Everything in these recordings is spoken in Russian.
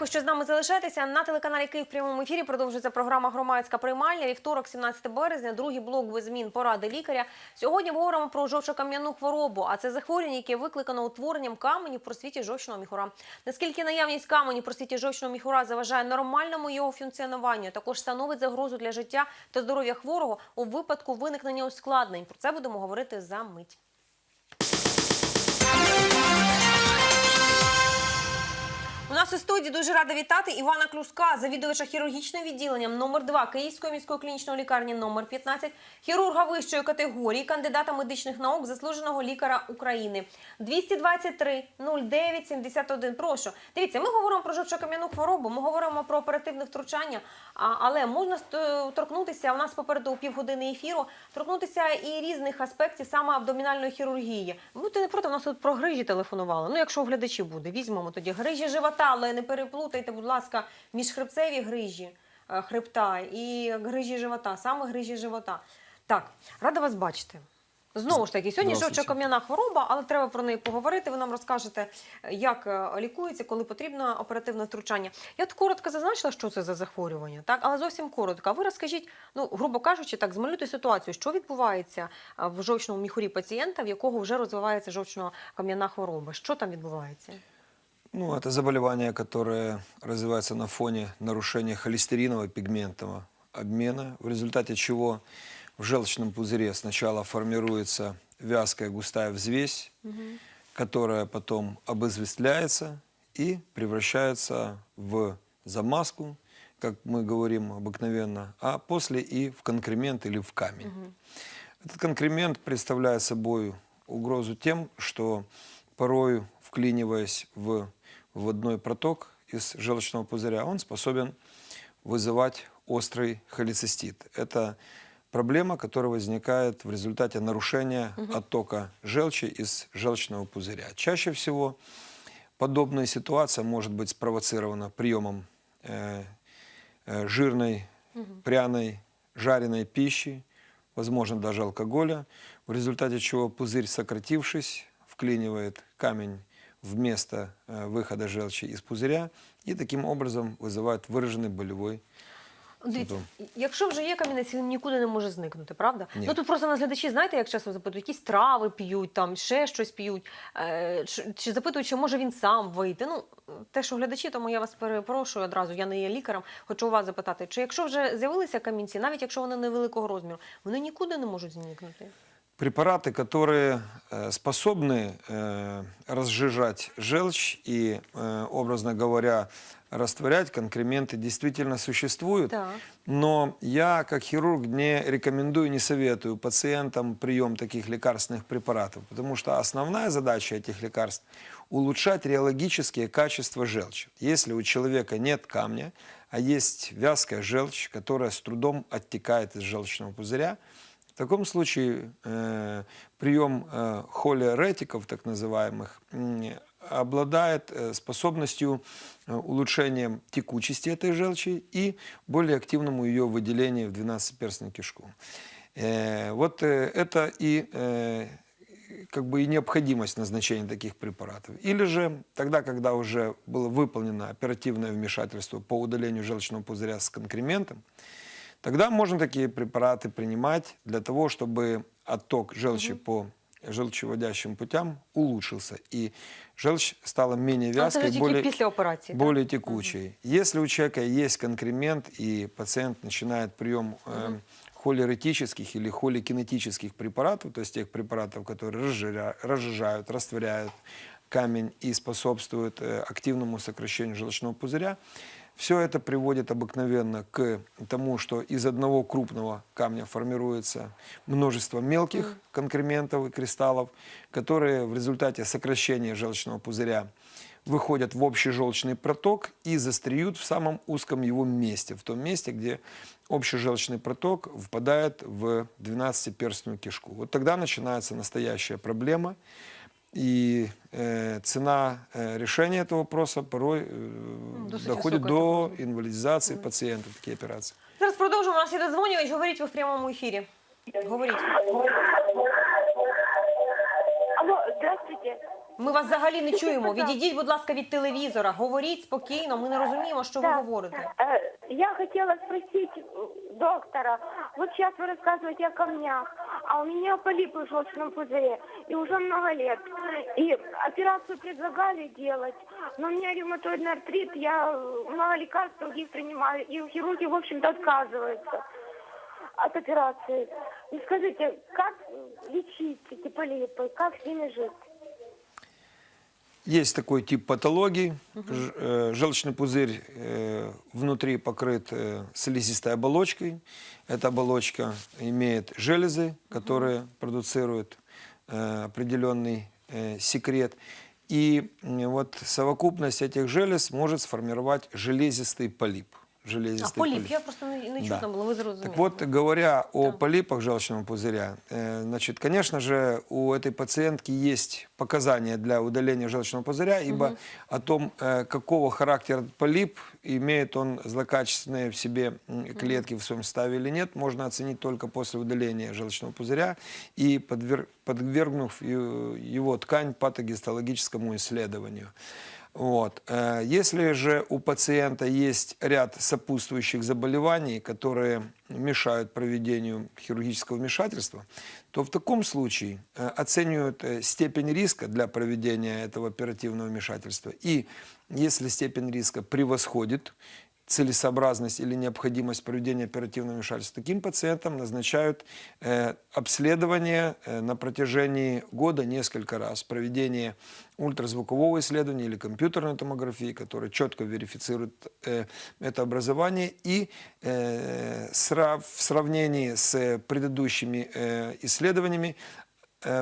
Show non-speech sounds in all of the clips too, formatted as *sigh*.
Дякую, що з нами залишаєтеся. На телеканалі Київ в прямому ефірі продовжується програма Громадська приймальня. Вівторок, 17 березня, другий блок без змін поради лікаря. Сьогодні говоримо про жовчокам'яну хворобу. А це захворювання, яке викликано утворенням каменів про світі жовчного міхура. Наскільки наявність каменів про світі жовчного міхура заважає нормальному його функціонуванню, також становить загрозу для життя та здоров'я хворого у випадку виникнення ускладнень. Про це будемо говорити за мить. У нас у студії дуже рада вітати Івана Клюска, завідувача хірургічним відділенням номер 2 Київської міської клінічної лікарні номер 15, хірурга вищої категорії, кандидата медичних наук, заслуженого лікаря України. 223 09 71. Прошу. Дивіться, ми говоримо про жовчокам'яну хворобу, ми говоримо про оперативне втручання, але можна торкнутися, у нас попереду півгодини ефіру, торкнутися і різних аспектів саме абдомінальної хірургії. Будьте не проти, у нас тут про грижі телефонували. Ну, якщо у глядачів буде, візьмемо тоді грижі живота, але не переплутайте, будь ласка, міжхребцеві грижі е, хребта і грижі живота, саме грижі живота. Так, рада вас бачити. Знову ж таки, сьогодні жовчокам'яна хвороба, але треба про неї поговорити. Ви нам розкажете, як е, лікується, коли потрібно оперативне втручання. Я от коротко зазначила, що це за захворювання, так, але зовсім коротко. А ви розкажіть, ну грубо кажучи, так змалюйте ситуацію, що відбувається е, в жовчному міхурі пацієнта, в якого вже розвивається жовчно-кам'яна хвороба. Що там відбувається? Ну, это заболевание, которое развивается на фоне нарушения холестеринового пигментного обмена, в результате чего в желчном пузыре сначала формируется вязкая густая взвесь, которая потом обызвестляется и превращается в замазку, как мы говорим обыкновенно, а после и в конкремент или в камень. Этот конкремент представляет собой угрозу тем, что порою, вклиниваясь в водной проток из желчного пузыря, он способен вызывать острый холецистит. Это проблема, которая возникает в результате нарушения оттока желчи из желчного пузыря. Чаще всего подобная ситуация может быть спровоцирована приемом э, э, жирной, пряной, жареной пищи, возможно, даже алкоголя, в результате чего пузырь, сократившись, вклинивает камень в место э, выхода желчи из пузыря и таким образом вызывает выраженный болевой Дивіться, симптом. якщо вже є камінець, він нікуди не може зникнути, правда? Ні. Ну тут просто нас глядачі, знаєте, як часто запитують, якісь трави п'ють, там ще щось п'ють, е, чи, чи запитують, чи може він сам вийти. Ну, те, що глядачі, тому я вас перепрошую одразу, я не є лікарем, хочу у вас запитати, чи якщо вже з'явилися камінці, навіть якщо вони невеликого розміру, вони нікуди не можуть зникнути? Препараты, которые э, способны э, разжижать желчь и, э, образно говоря, растворять конкременты, действительно существуют. Так. Но я, как хирург, не рекомендую, не советую пациентам прием таких лекарственных препаратов, потому что основная задача этих лекарств – улучшать реологические качества желчи. Если у человека нет камня, а есть вязкая желчь, которая с трудом оттекает из желчного пузыря, в таком случае э, прием э, холеоретиков, так называемых, м, обладает э, способностью э, улучшения текучести этой желчи и более активному ее выделению в 12-перстную кишку. Э, вот э, это и э, как бы и необходимость назначения таких препаратов. Или же тогда, когда уже было выполнено оперативное вмешательство по удалению желчного пузыря с конкрементом, тогда можно такие препараты принимать для того, чтобы отток желчи по желчеводящим путям улучшился, и желчь стала менее Але це вязкой, вже тільки более, після операції. так? более текучей. Если у человека есть конкремент, и пациент начинает прием э, холеретических или холикинетических препаратов, то есть тех препаратов, которые разжиря- разжижают, растворяют камень и способствуют э, активному сокращению желчного пузыря, все это приводит обыкновенно к тому, что из одного крупного камня формируется множество мелких конкрементов и кристаллов, которые в результате сокращения желчного пузыря выходят в общий желчный проток и застреют в самом узком его месте, в том месте, где общий желчный проток впадает в 12-перстную кишку. Вот тогда начинается настоящая проблема, и э, цена э, решения этого вопроса порой э, досить доходит высокая, до так инвалидизации пациентов, такие операции. Зараз продовжуємо. У нас є додзвонювач, говоріть ви в прямому ефірі. Говоріть. Алло, здравствуйте. Ми вас взагалі не Скажіть, чуємо. пожалуйста. Відійдіть, будь ласка, від телевізора. Говоріть спокійно. Ми не розуміємо, що ви Да. говорите. Э, Я хотела спросить доктора, вот сейчас вы рассказываете о камнях, а у меня полипы в желчном пузыре, и уже много лет. И операцию предлагали делать, но у меня ревматоидный артрит, я э, много лекарств других принимаю, и хирурги, в общем-то, отказываются от операции. И скажите, как э, лечить эти полипы, как с ними жить? Есть такой тип патологии. Ж- э, Желчный пузырь э, внутри покрыт э, слизистой оболочкой. Эта оболочка имеет железы, которые продуцируют э, определенный секрет. И вот совокупность этих желез может сформировать железистый полип. А Железистый поліп, я просто не, Да. було, ви зрозуміли. Так вот, говоря о полипах желчного пузыря, э, значит, конечно же, у этой пациентки есть показания для удаления желчного пузыря, ибо о том, э, какого характера полип, имеет он злокачественные в себе клетки в своем составе или нет, можно оценить только после удаления желчного пузыря и подвер- подвергнув его ткань патогистологическому исследованию. Вот. Э, Если же у пациента есть ряд сопутствующих заболеваний, которые мешают проведению хирургического вмешательства, то в таком случае э, оценивают э, степень риска для проведения этого оперативного вмешательства. И если степень риска превосходит целесообразность или необходимость проведения оперативного вмешательства, таким пациентам назначают э, обследование э, на протяжении года несколько раз, проведение ультразвукового исследования или компьютерной томографии, которая четко верифицирует э, это образование. И э, срав- в сравнении с предыдущими э, исследованиями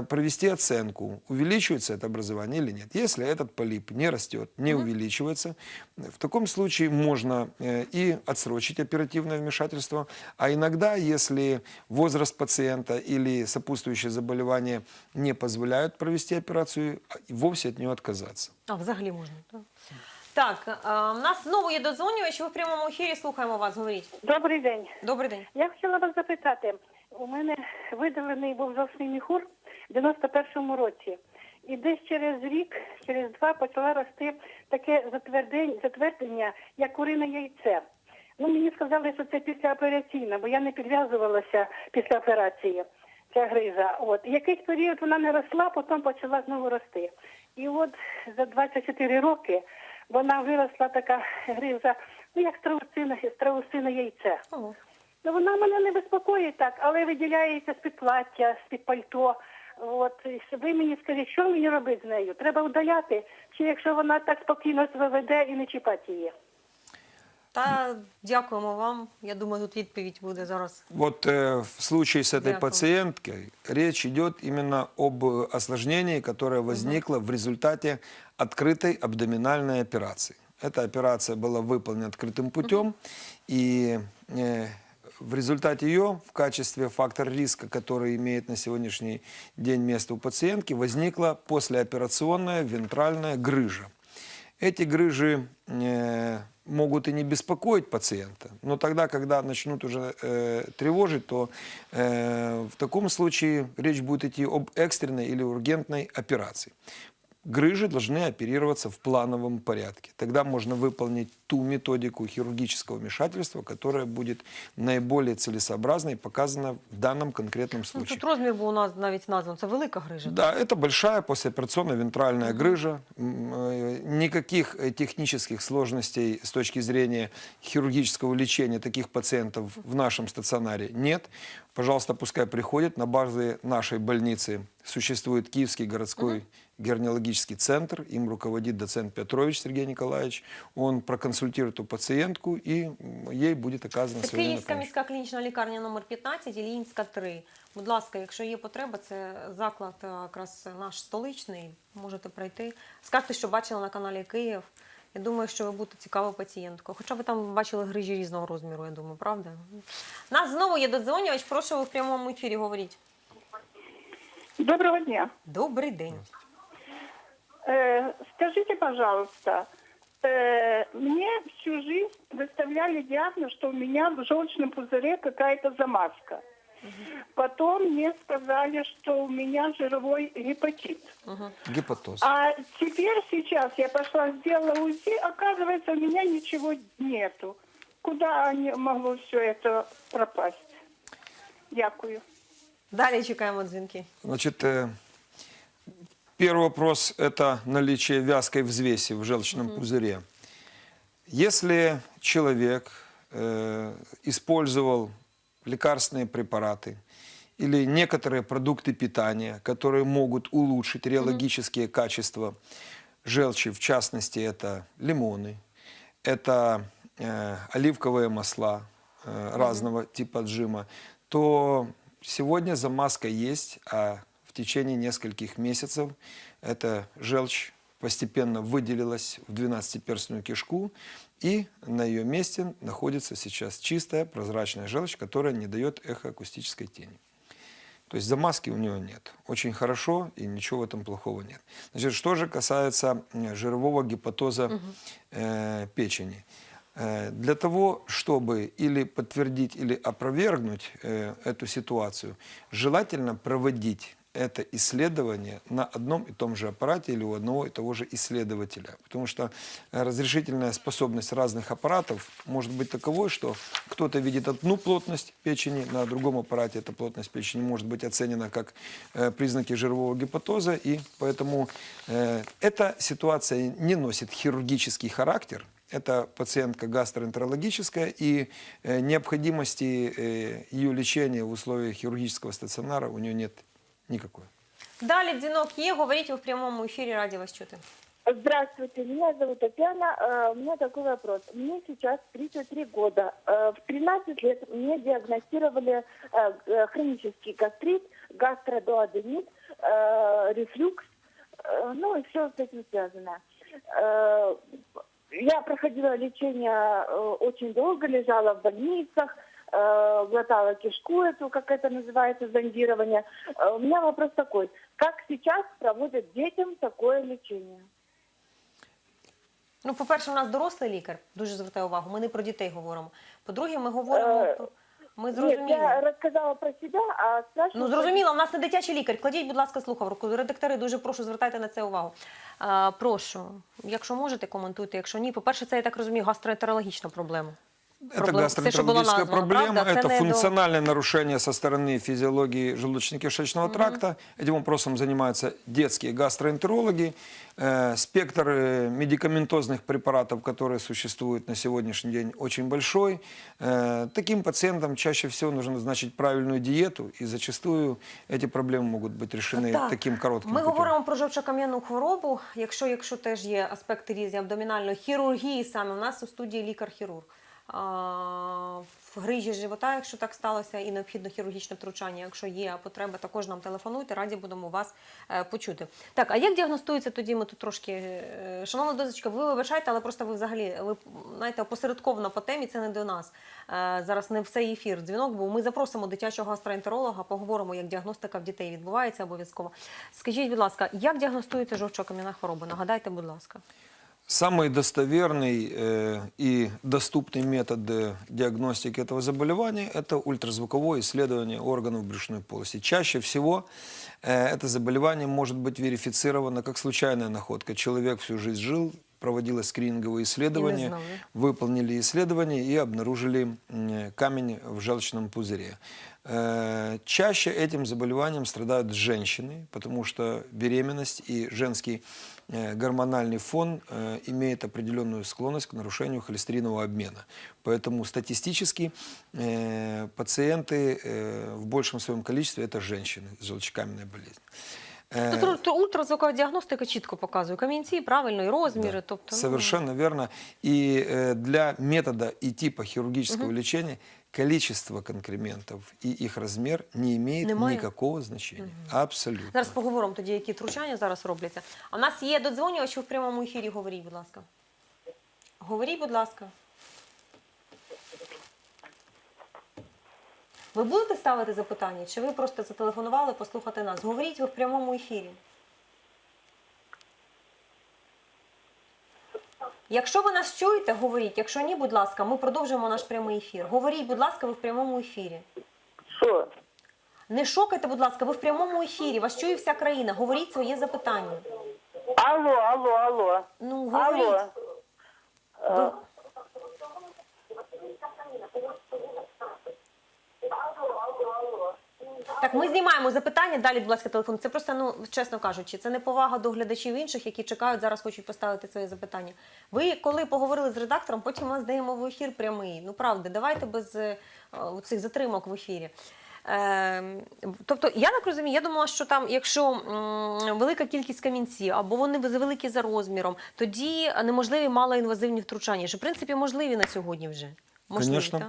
провести оценку, увеличивается это образование или нет. Если этот полип не растет, не увеличивается, в таком случае можно э, и отсрочить оперативное вмешательство, а иногда, если возраст пациента или сопутствующие заболевания не позволяют провести операцию, а, и вовсе от нее отказаться. А, взагалі можна. Так, так е, в нас знову є додзвонювач, ви в прямому ефірі слухаємо вас. Говоріть. Добрий день. Добрий день. Я хотіла вас запитати. У мене видалений був жовчний міхур в 91-му році. І десь через рік, через два почала рости таке затвердень- затвердення, як курине яйце. Ну, мені сказали, що це післяопераційна, бо я не підв'язувалася після операції. Ця грижа. От якийсь період вона не росла, потім почала знову рости. І от за 24 роки вона виросла така грижа, ну як страусине, страусине яйце. Ну, вона мене не безпокоїть так, але виділяється з-під плаття, з-під пальто. От і ви мені скажіть, що мені робити з нею? Треба удаляти, чи якщо вона так спокійно себе веде і не чіпати її? Та дякуємо вам. Я думаю, тут відповідь буде зараз. Вот э, в случае с этой Дякую. пациенткой речь идет именно об э, осложнении, которое возникло в результате открытой абдоминальной операции. Эта операция была выполнена открытым путем, и э, в результате ее в качестве фактора риска, который имеет на сегодняшний день место у пациентки, возникла послеоперационная вентральная грыжа. Эти грыжи э, могут и не беспокоить пациента, но тогда, когда начнут уже э, тревожить, то э, в таком случае речь будет идти об экстренной или ургентной операции. Грыжи должны оперироваться в плановом порядке. Тогда можно выполнить ту методику хирургического вмешательства, которая будет наиболее целесообразна и показана в данном конкретном Ну, случае. тут розмір був у нас навіть назван. Це велика грижа. Да, это большая послеоперационная вентральная грыжа. Э, Никаких э, технических сложностей с точки зрения хирургического лечения таких пациентов в нашем стационаре нет. Пожалуйста, пускай приходят. На базе нашей больницы существует Киевский городской гернеологический центр. Им руководит доцент Петрович Сергей Николаевич. Он проконсультирует эту пациентку, и м, ей будет оказана Це своевременная Київська помощь. міська клінічна лікарня номер 15 і Лінська 3. Будь ласка, якщо є потреба, це заклад е, якраз наш столичний. Можете прийти. Скажете, що бачили на каналі Київ. Я думаю, що ви будете цікавою пацієнткою. Хоча ви там бачили грижі різного розміру, я думаю, правда? Нас знову є додзвонювач. Прошу ви в прямому ефірі говоріть. Доброго дня. Добрий день. Э, скажите, пожалуйста, э, мне всю жизнь выставляли диагноз, что у меня в желчном пузыре какая-то замазка. Потом мне сказали, что у меня жировой гепатит. Гепатоз. А теперь сейчас я пошла, сделала УЗИ, оказывается, у меня ничего нету. Куда они- могло все это пропасть? Дякую. Далі чекаємо дзвінки. Значит, э, первый вопрос – это наличие вязкой взвеси в желчном пузыре. Если человек э, использовал лекарственные препараты или некоторые продукты питания, которые могут улучшить реологические качества желчи, в частности, это лимоны, это э, оливковые масла э, разного типа отжима, то сегодня замазка есть, а течение нескольких месяцев эта желчь постепенно выделилась в 12-перстную кишку, и на ее месте находится сейчас чистая прозрачная желчь, которая не дает эхоакустической тени. То есть замазки у него нет. Очень хорошо, и ничего в этом плохого нет. Значит, что же касается э, жирового гепатоза э, печени. Э, Для того, чтобы или подтвердить, или опровергнуть э, эту ситуацию, желательно проводить это исследование на одном и том же аппарате или у одного и того же исследователя. Потому что э, разрешительная способность разных аппаратов может быть таковой, что кто-то видит одну плотность печени, на другом аппарате эта плотность печени может быть оценена как э, признаки жирового гепатоза, и поэтому э, эта ситуация не носит хирургический характер, это пациентка гастроэнтерологическая, и необходимости ее лечения в условиях хирургического стационара у нее нет никакой. Далі дзвінок є. Говоріть ви в прямому ефірі. Раді вас чути. Здравствуйте, меня зовут Татьяна. Э, У меня такой вопрос. Мне сейчас 33 года. Э, В 13 лет мне диагностировали э, э, хронический гастрит, гастродуоденит, э, рефлюкс, э, ну и все с этим связано. Э, Я проходила лечение э, очень долго, лежала в больницах, э, глотала кишку эту, как это называется, зондирование. Э, У меня вопрос такой. Как сейчас проводят детям такое лечение? Ну, по-перше, у нас дорослий лікар, дуже звертаю увагу. Ми не про дітей говоримо. По-друге, ми говоримо Е, про. Ми Нет, зрозуміли. я рассказала про себя, а спрашиваю... Ну зрозуміло, у нас не дитячий лікар. Кладіть, будь ласка, слухавку. Редактори, дуже прошу звертайте на це увагу. А, прошу, якщо можете, коментуйте. Якщо ні, по-перше, це я так розумію, гастроентерологічна проблема. Это Проблем- все, что было гастроэнтерологическая названо, проблема, правда? это Це не до- функциональное нарушение со стороны физиологии желудочно-кишечного тракта. Этим вопросом занимаются детские гастроэнтерологи. Э, Спектр э, медикаментозных препаратов, которые существуют на сегодняшний день, очень большой. Э, Таким пациентам чаще всего нужно назначить правильную диету, и зачастую эти проблемы могут быть решены Так. таким коротким Ми путем. говоримо про жовчокам'яну хворобу. Якщо, якщо теж є аспекти різні абдомінальної хірургії, саме у нас у студії лікар-хірург. В грижі живота, якщо так сталося, і необхідно хірургічне втручання, якщо є потреба, також нам телефонуйте, раді будемо вас е, почути. Так, а як діагностується тоді? Ми тут трошки, е, шановна дозочка, ви вибачайте, але просто ви взагалі ви знаєте, опосередковано по темі, це не до нас. Е, зараз не в цей ефір дзвінок, бо ми запросимо дитячого гастроентеролога, поговоримо, як діагностика в дітей відбувається обов'язково. Скажіть, будь ласка, як діагностується жовчокам'яна хвороба? Нагадайте, будь ласка. Самый достоверный э, и доступный метод э, диагностики этого заболевания – это ультразвуковое исследование органов брюшной полости. Чаще всего э, это заболевание может быть верифицировано как случайная находка. Человек всю жизнь жил, проводилось скрининговые исследования, знал, выполнили исследование и обнаружили камень в желчном пузыре. Чаще этим заболеванием страдают женщины, потому что беременность и женский гормональный фон э, имеет определенную склонность к нарушению холестеринового обмена. Поэтому статистически э, пациенты э, в большем своем количестве это женщины с желчекаменной болезнью. Э, Тут ультра- ультразвукова діагностика чітко показує камінці, правильно, і розміри. Да, Тобто, ну, Совершенно верно. И э, для метода и типа хирургического лечения количество конкрементов и их размер не имеет Немає? никакого значения. Абсолютно. Зараз поговоримо тоді, які втручання зараз робляться. А в нас є додзвонювач ви в прямому ефірі. Говоріть, будь ласка. Говоріть, будь ласка. Ви будете ставити запитання, чи ви просто зателефонували послухати нас? Говоріть ви в прямому ефірі. Якщо ви нас чуєте, говоріть. Якщо ні, будь ласка, ми продовжуємо наш прямий ефір. Говоріть, будь ласка, ви в прямому ефірі. Що? Не шокайте, будь ласка, ви в прямому ефірі. Вас чує вся країна. Говоріть своє запитання. Алло, алло, алло. Ну, говоріть. Алло. Ви- Так, ми знімаємо запитання. Далі, будь ласка, телефон. Це просто, ну чесно кажучи, це не повага до глядачів інших, які чекають, зараз хочуть поставити своє запитання. Ви коли поговорили з редактором, потім ми вас даємо в ефір прямий. Ну правда, давайте без е, цих затримок в ефірі. Е, тобто, я так розумію, я думала, що там, якщо м, велика кількість камінців або вони великі за розміром, тоді неможливі малоінвазивні втручання. Що в принципі можливі на сьогодні вже. Можливі, Конечно. так?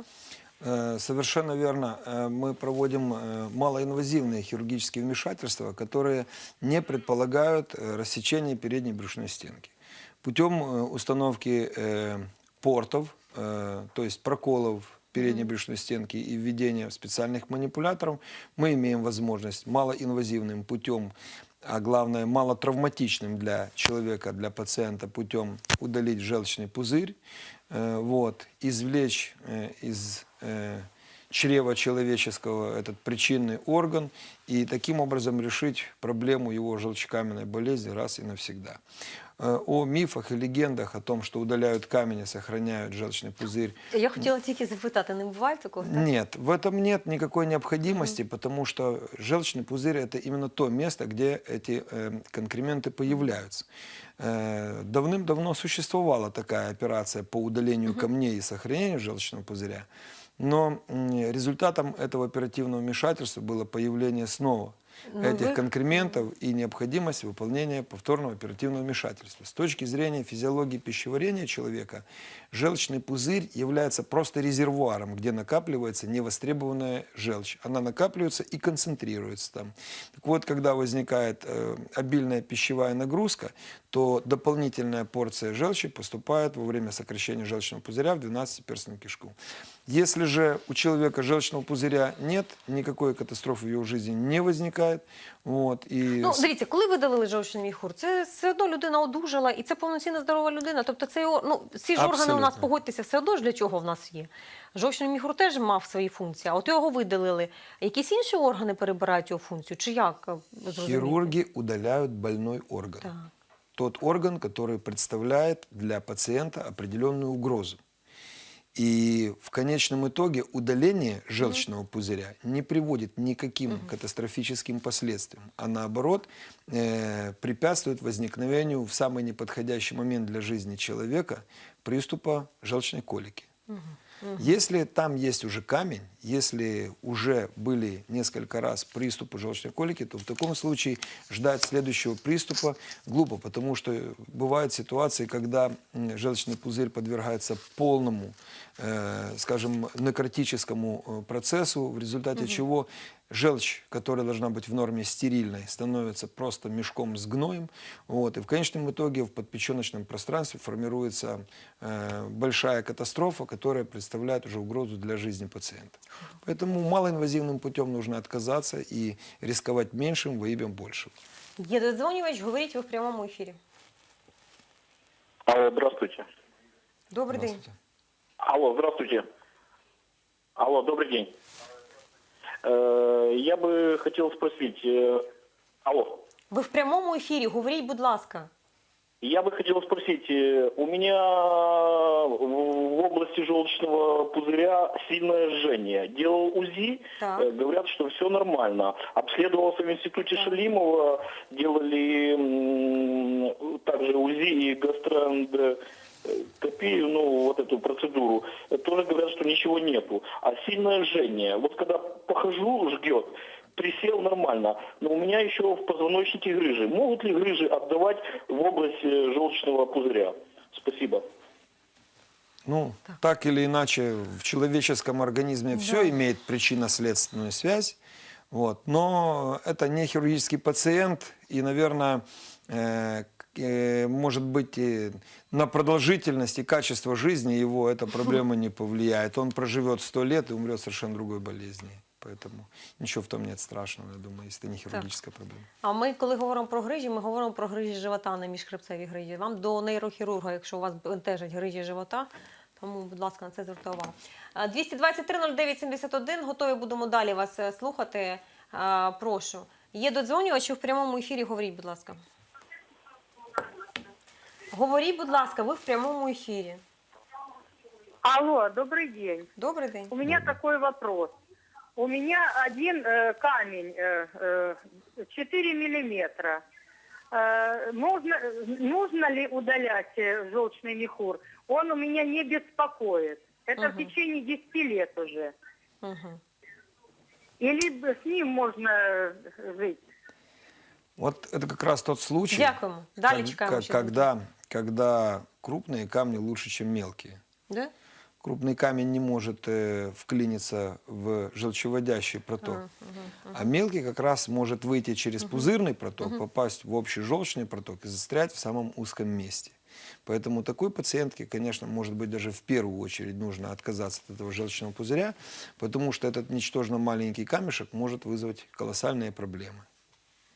Э, Совершенно верно. Э, Мы проводим э, малоинвазивные хирургические вмешательства, которые не предполагают рассечение передней брюшной стенки. Путем установки портов, то есть проколов передней брюшной стенки и введения специальных манипуляторов, мы имеем возможность малоинвазивным путем а главное малотравматичным для человека, для пациента путем удалить желчный пузырь, вот, извлечь из э, чрева человеческого этот причинный орган и таким образом решить проблему его желчекаменной болезни раз и навсегда. Э, О мифах и легендах о том, что удаляют камень и сохраняют желчный пузырь, Я хотіла тільки запитати, не буває такого? так? нет, в этом нет никакой необходимости, потому что желчный пузырь это именно то место, где эти э, конкременты появляются. Э, Давным-давно существовала такая операция по удалению камней и сохранению желчного пузыря, но результатом этого оперативного вмешательства было появление снова Ну, этих вы- конкрементов и необходимость выполнения повторного оперативного вмешательства. С точки зрения физиологии пищеварения человека, желчный пузырь является просто резервуаром, где накапливается невостребованная желчь. Она накапливается и концентрируется там. Так вот, когда возникает э, обильная пищевая нагрузка, то дополнительная порция желчи поступает во время сокращения желчного пузыря в 12-перстную кишку. Если же у человека желчного пузыря нет, никакой катастрофы в его жизни не возникает. Вот, и Ну, дивіться, коли видалили жовчний міхур, це все одно людина одужала, і це повноцінна здорова людина. Тобто це ну, всі ж органи у нас погодьтеся, все одно ж для чого в нас є. Жовчний міхур теж мав свої функції, а от його видалили. Якісь інші органи перебирають його функцію? Чи як? ви зрозумієте? хирурги удаляют орган. Так. Тот орган, который представляет для пациента определенную угрозу. И в конечном итоге удаление желчного пузыря не приводит ни к каким катастрофическим последствиям, а наоборот э, препятствует возникновению в самый неподходящий момент для жизни человека приступа желчной колики. Если там есть уже камень, если уже были несколько раз приступы желчной колики, то в таком случае ждать следующего приступа глупо, потому что бывают ситуации, когда желчный пузырь подвергается полному, э, скажем, некротическому э, процессу, в результате чего желчь, которая должна быть в норме стерильной, становится просто мешком с гноем. Вот, и в конечном итоге в подпеченочном пространстве формируется э, большая катастрофа, которая представляет уже угрозу для жизни пациента. Поэтому малоинвазивным путем нужно отказаться и рисковать меньшим во имя большего. Є додзвонювач, говоріть ви в прямому ефірі. Алло, здравствуйте. Добрий день. Здравствуйте. Алло, здравствуйте. Алло, добрый день. Э, Я бы хотел спросить, э, алло, Ви в прямому ефірі, говоріть, будь ласка. я бы хотел спросить, э, у меня в области желчного пузыря сильное жжение. Делал УЗИ, Так. э, говорят, что все нормально. Обследовался в институте Шалимова, делали м, также УЗИ и гастроэндоскопию, ну, вот эту процедуру. Тоже говорят, что ничего нету. А сильное жжение, вот когда похожу, жгет, присел нормально, но у меня еще в позвоночнике грыжи. Могут ли грыжи отдавать в область э, желчного пузыря? Спасибо. Ну, так или иначе, в человеческом организме все имеет причинно-следственную связь. Вот. Но это не хирургический пациент, и, наверное, э, может быть, и на продолжительность и качество жизни его эта проблема *laughs* не повлияет. Он проживет 100 лет и умрет совершенно другой болезнью. Поэтому ничего в том нет страшного, я думаю, если это не хирургическая проблема. А ми, коли говоримо про грижі, ми говоримо про грижі живота, не міжхребцеві грижі. Вам до нейрохірурга, якщо у вас бентежать грижі живота, тому, будь ласка, на це звертайте увагу. Е, 223 09 71, готові будемо далі вас е, слухати. А, прошу. Є додзвонювач, ви в прямому ефірі. Говоріть, будь ласка. Говоріть, будь ласка, ви в прямому ефірі. Алло, добрый день. Добрий день. У меня такой вопрос. У меня один э, камень э, э, 4 миллиметра. Э, нужно, нужно ли удалять э, желчный мехур? Он у меня не беспокоит. Это в Мгм. течение 10 лет уже. Угу. Или б- с ним можно э, жить? Вот это как раз тот случай, Дякуємо. Далі как- чекаємо. как- ще когда, когда крупные камни лучше, чем мелкие. Да? Крупный камень не может э, вклиниться в желчеводящий проток. А мелкий как раз может выйти через пузырный проток, попасть в общий желчный проток и застрять в самом узком месте. Поэтому такой пациентке, конечно, может быть даже в первую очередь нужно отказаться от этого желчного пузыря, потому что этот ничтожно маленький камешек может вызвать колоссальные проблемы.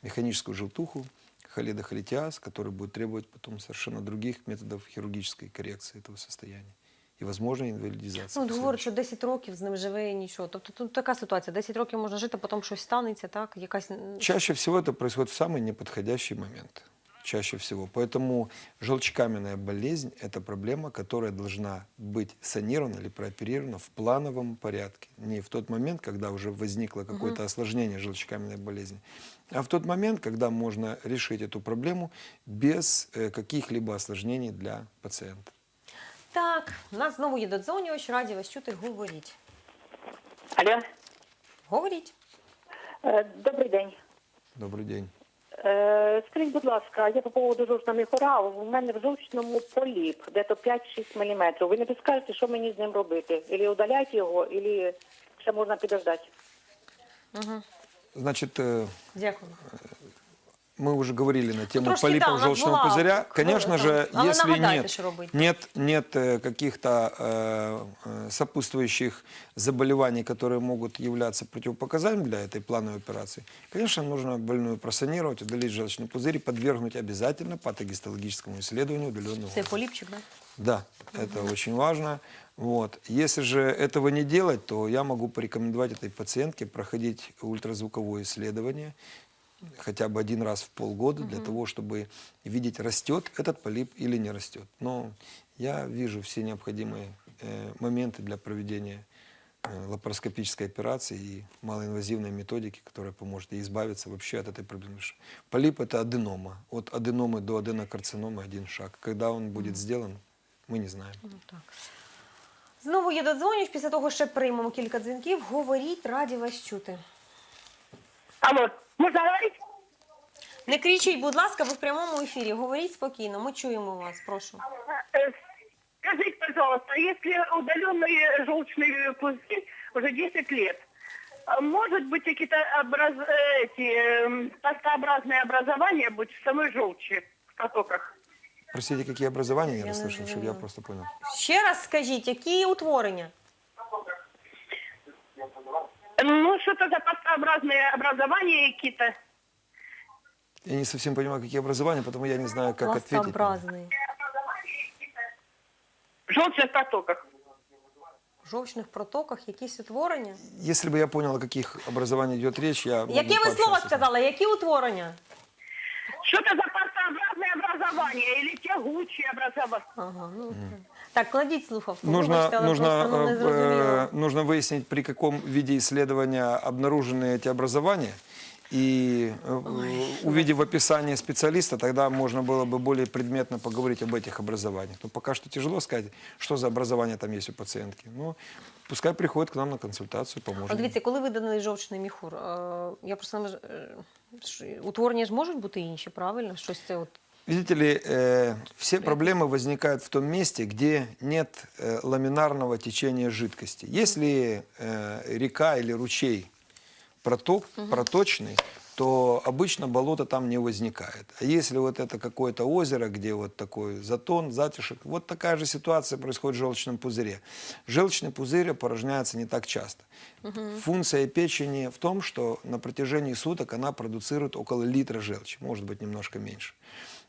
Механическую желтуху, холедохолитиаз, который будет требовать потом совершенно других методов хирургической коррекции этого состояния. И, возможно, инвалидизации. Ну, от в говорять, що последующем. 10 років з ним живе і нічого. Тобто тут така ситуація. 10 років можна жити, потім щось станеться, так? Якась м, Чаще всего это происходит в самый неподходящий момент. Чаще всего. Поэтому желчекаменная болезнь – это проблема, которая должна быть санирована или прооперирована в плановом порядке. Не в тот момент, когда уже возникло какое-то осложнение желчекаменной болезни, а в тот момент, когда можно решить эту проблему без э, каких-либо осложнений для пациента. Так, у нас знову є додзвонювач, раді вас чути, говоріть. Алло, Говоріть. Е, добрий день. Добрый день. Е, Скажіть, будь ласка, я по поводу жовчного міхора, у мене в жовчному поліп, де-то 5-6 мм. Ви не підскажете, що мені з ним робити? Ілі удаляти його, ілі ще можна підождати? Значит, э, Дякую. Мы уже говорили на тему трошки, да, полипов нас желчного была, пузыря. Конечно там, же, але если нет, нет, нет э, каких-то э, э, сопутствующих заболеваний, которые могут являться противопоказанием для этой плановой операции, конечно, нужно больную просанировать, удалить желчный пузырь и подвергнуть обязательно патогистологическому исследованию удаленного органа. поліпчик, так? Да, это очень важно. Вот. Если же этого не делать, то я могу порекомендовать этой пациентке проходить ультразвуковое исследование хотя бы один раз в полгода для того, чтобы видеть, растет этот полип или не растет. Но я вижу все необходимые э, моменты для проведения э, лапароскопической операции и малоинвазивной методики, которая поможет ей избавиться вообще от этой проблемы. Потому что Полип – это аденома. От аденомы до аденокарциномы один шаг. Когда он будет сделан, мы не знаем. Ну, так. Знову є додзвонювач, після того ще приймемо кілька дзвінків. Говоріть, раді вас чути. Алло, можно говорить? Не кричіть, будь ласка, ви в прямому ефірі. Говоріть спокійно, ми чуємо вас, прошу. Э, Скажите, пожалуйста, если удаленный желчный пузырь уже 10 лет, а может быть какие-то образ... э, эти, эм, пастообразные образования быть в самой желчи, в протоках? Простите, какие образования я Я не расслышал, чтобы я знаю. просто понял. Ще раз скажіть, які утворення? Ну, что-то за пастообразные образования какие-то. Я не совсем понимаю, какие образования, потому я не знаю, как ответить. Пластообразний. В желчных протоках. В жовчних протоках якісь утворення? Если бы я понял, о каких образованиях идет речь, я Яке ви пообщаться слово сказали? Які утворення? Что-то за пастообразные образования или тягучие образования. Ага, ну так, кладіть слухавку. Нужно, Вибачте, але нужно, просто, ну, не э, зрозуміло. э, нужно выяснить, при каком виде исследования обнаружены эти образования. И э, увидев описание специалиста, тогда можно было бы более предметно поговорить об этих образованиях. Но пока что тяжело сказать, что за образование там есть у пациентки. Ну, пускай приходит к нам на консультацию, От поможем. дивіться, коли виданий жовчний міхур, е, я просто не мож- е, ш- утворення ж можуть бути інші, правильно? Щось це от Видите ли, э, все проблемы возникают в том месте, где нет э, ламинарного течения жидкости. Если э, река или ручей проток, проточный, то обычно болото там не возникает. А если вот это какое-то озеро, где вот такой затон, затишек, вот такая же ситуация происходит в желчном пузыре. Желчный пузырь опорожняется не так часто. Функция печени в том, что на протяжении суток она продуцирует около литра желчи, может быть немножко меньше.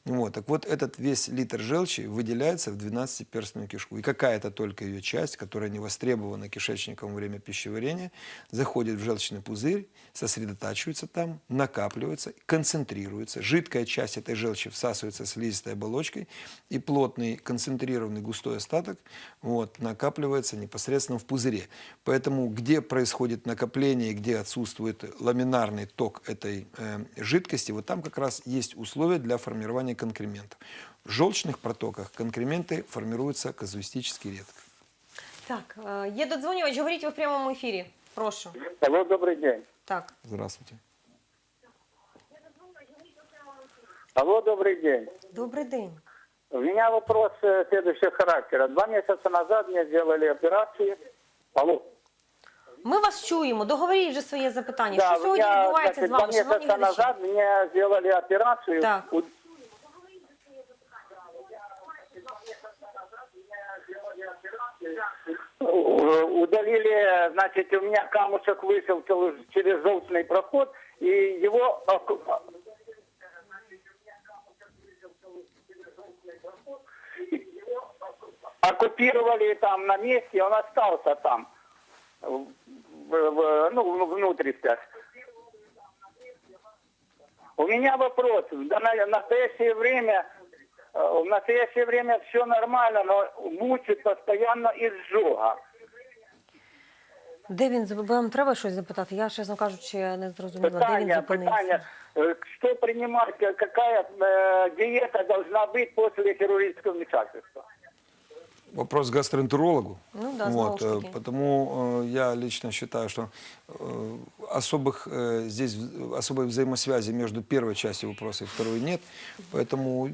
Вот, так вот, этот весь литр желчи выделяется в 12-перстную кишку. И какая-то только ее часть, которая не востребована кишечником во время пищеварения, заходит в желчный пузырь, сосредотачивается там, накапливается, концентрируется. Жидкая часть этой желчи всасывается слизистой оболочкой, и плотный, концентрированный густой остаток вот, накапливается непосредственно в пузыре. Поэтому где происходит накопление, где отсутствует ламинарный ток этой э, жидкости, вот там как раз есть условия для формирования конкрементов. В желчных протоках конкременты формируются казуистически редко. Так, е, є додзвонювач, говоріть ви в прямому ефірі. Прошу. Алло, добрый день. Так. Здравствуйте. Алло, добрый день. Добрий день. У меня вопрос э, следующего характера. Два месяца назад мне сделали операцию. Алло. Ми вас чуємо. Договоріть вже своє запитання. Да, що у сьогодні меня, відбувається значит, з вами, два шановні месяца глядачі? назад мне сделали операцию. Так. У- Удалили, значит, у меня камушек вышел через желчный проход, и его оккупировали там на месте, он остался там, в, в- ну, в внутренностях. У меня вопрос. В на- настоящее время, в настоящее время все нормально, но мучит постоянно изжога. Де він зап- вам треба щось запитати? Я, чесно кажучи, не зрозуміла, де він Питание, зупинився. питание. Э, Что принимать, э, какая э, диета должна быть после хирургического вмешательства? Вопрос к гастроэнтерологу. Ну да, вот, снова ж э, таки. Потому э, я лично считаю, что э, особых э, здесь в- особой взаимосвязи между первой частью вопроса и второй нет. Поэтому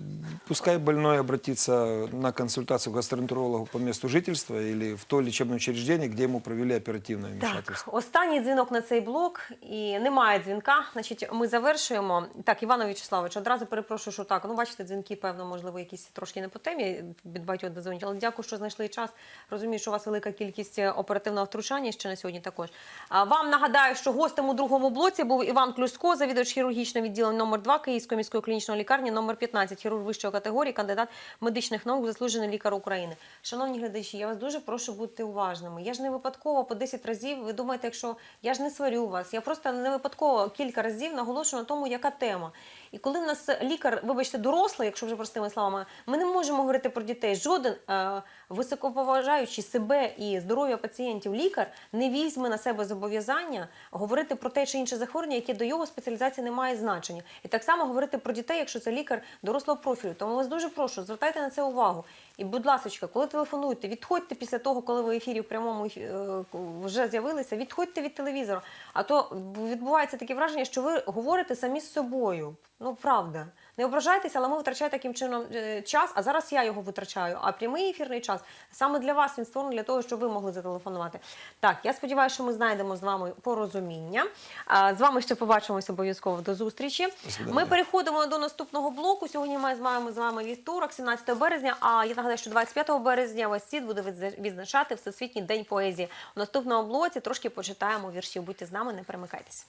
пускай больной обратится на консультацию к гастроэнтерологу по месту жительства или в то лечебное учреждение, где ему провели оперативное Так, вмешательство. останній дзвінок на цей блок і немає дзвінка. Значить, ми завершуємо. Так, Івана Вячеславович, одразу перепрошую, що так. Ну, бачите, дзвінки, певно, можливо, якісь трошки не по темі від багатьох дозвонять. Але дякую, що знайшли час. Розумію, що у вас велика кількість е, оперативного втручання ще на сьогодні також. А вам нагадаю, що гостем у другому блоці був Іван Клюсько, завідувач хірургічного відділення номер 2 Київської міської клінічної лікарні, номер 15, хірург вищої категорії, кандидат медичних наук, заслужений лікар України. Шановні глядачі, я вас дуже прошу бути уважними. Я ж не випадково по 10 разів. Ви думаєте, якщо я ж не сварю вас, я просто не випадково кілька разів наголошую на тому, яка тема. І коли в нас лікар, вибачте, дорослий, якщо вже простими словами, ми не можемо говорити про дітей. Жоден е, високоповажаючий себе і здоров'я пацієнтів лікар не візьме на себе зобов'язання говорити про те чи інше захворювання, яке до його спеціалізації не має значення. І так само говорити про дітей, якщо це лікар дорослого профілю. Тому вас дуже прошу, звертайте на це увагу. І, будь ласка, коли телефонуєте, відходьте після того, коли ви в ефірі в прямому е, вже з'явилися, відходьте від телевізора. А то відбувається таке враження, що ви говорите самі з собою. Ну, правда. Не ображайтеся, але ми витрачаємо таким чином е, час, а зараз я його витрачаю. А прямий ефірний час саме для вас він створений для того, щоб ви могли зателефонувати. Так, я сподіваюся, що ми знайдемо з вами порозуміння. З вами ще побачимося обов'язково до зустрічі. Ми переходимо до наступного блоку. Сьогодні ми вами з вами вівторок, 17 березня. А я нагадаю, що 25 березня весь світ буде відзна- відзначати Всесвітній день поезії. У наступному блоці трошки почитаємо віршів. Будьте з нами, не перемикайтеся.